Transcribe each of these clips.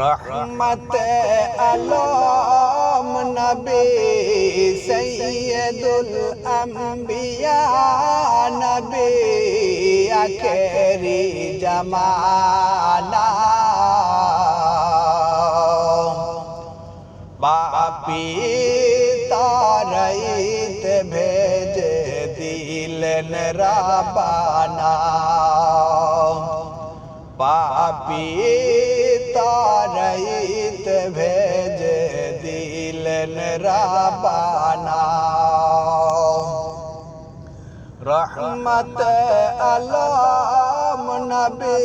রহমত আলম নবী সৈয়দুল আম্বিয়া নবী আখেরি জামানা বাপি তারাইত ভেজ দিলেন রাবানা। পাপি তারাইত ভেজ দিলেন রাবানা। রহমত আলম নবী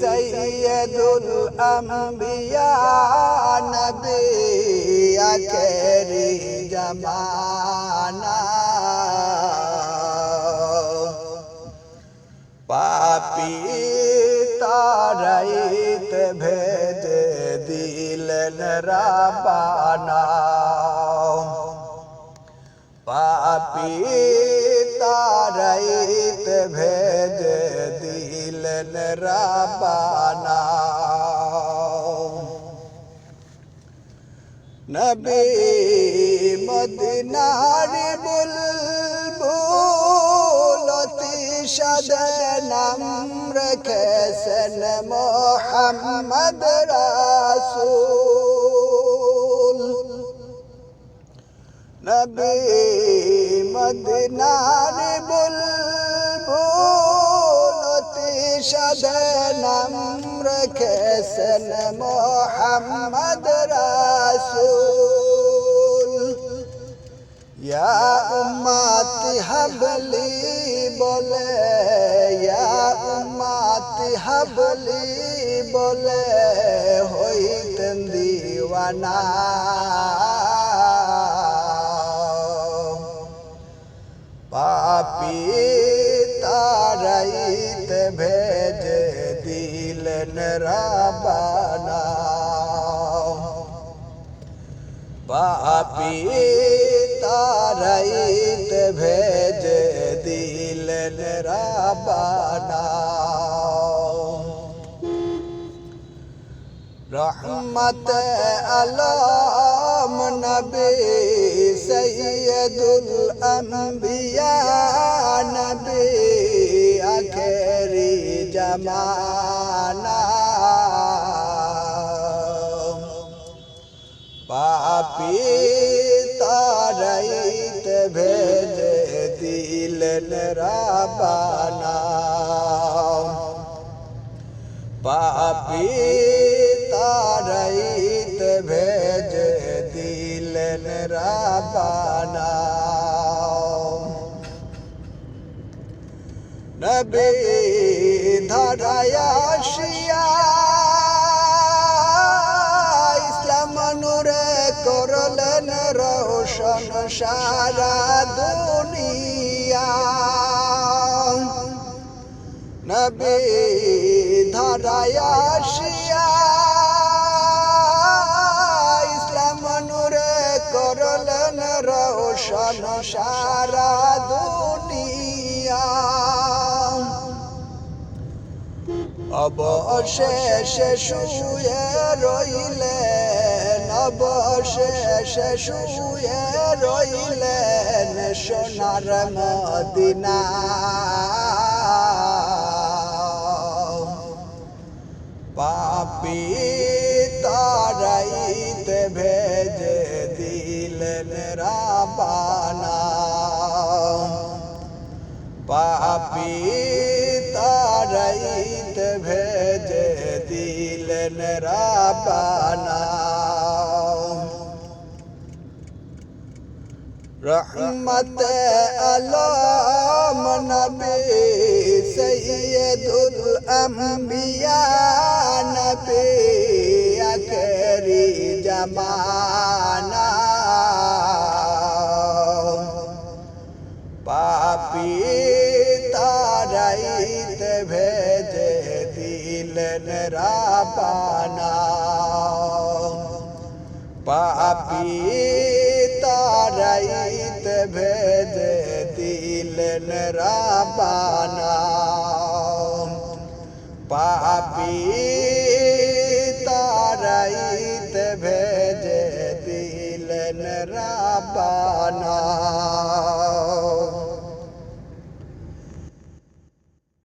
সৈয়দুল আম্বিয়া নবী আখেরি জামানা। পাপি তারাইত ভেজ দিলেন রাবানা পাপি তারাইত ভেজ দিলেন রাবানা নবী মদিনার বুলবুলতি সদনাম রেখেছেন মোহাম্মদ রাসূল। নবী মদিনার বুলবুলতি সদনাম রেখেছেন মোহাম্মদ রাসূল হাবলি বলে উম্মাতি হাবলি বলে হইতেন দিওয়ানা। পাপি তারাইত ভেজ দিলেন রাবানা। পাপি দিলেন রাবানা রহমত আলম নবী সৈয়দুল আম্বিয়া নবী আখেরি জামানা। পাপি তারাইত ভেজ দিলেন রাবানা নবী ইসলাম নূরে করলেন রোশন সারা দুনিয়া নবী ধরায়াশিয়া ইসলাম নূরে করলেন রোশন সারা দুনিয়া। অবশেষে শুয়ে রইলেন, অবশেষে শুয়ে রইলেন সোনার মদিনা পাপি তারাইতে ভেজে দিলেন রাবানা। পাপি তারাইত ভেজে দিলেন রাবানা। রহমত আলম নবী আম্বিয়া নবী আখরি জামানা। পাপি তারাইত ভেজে দিলেন রাবানা। পাপি তারাইত ভেজে দিলেন রাবানা। পাপি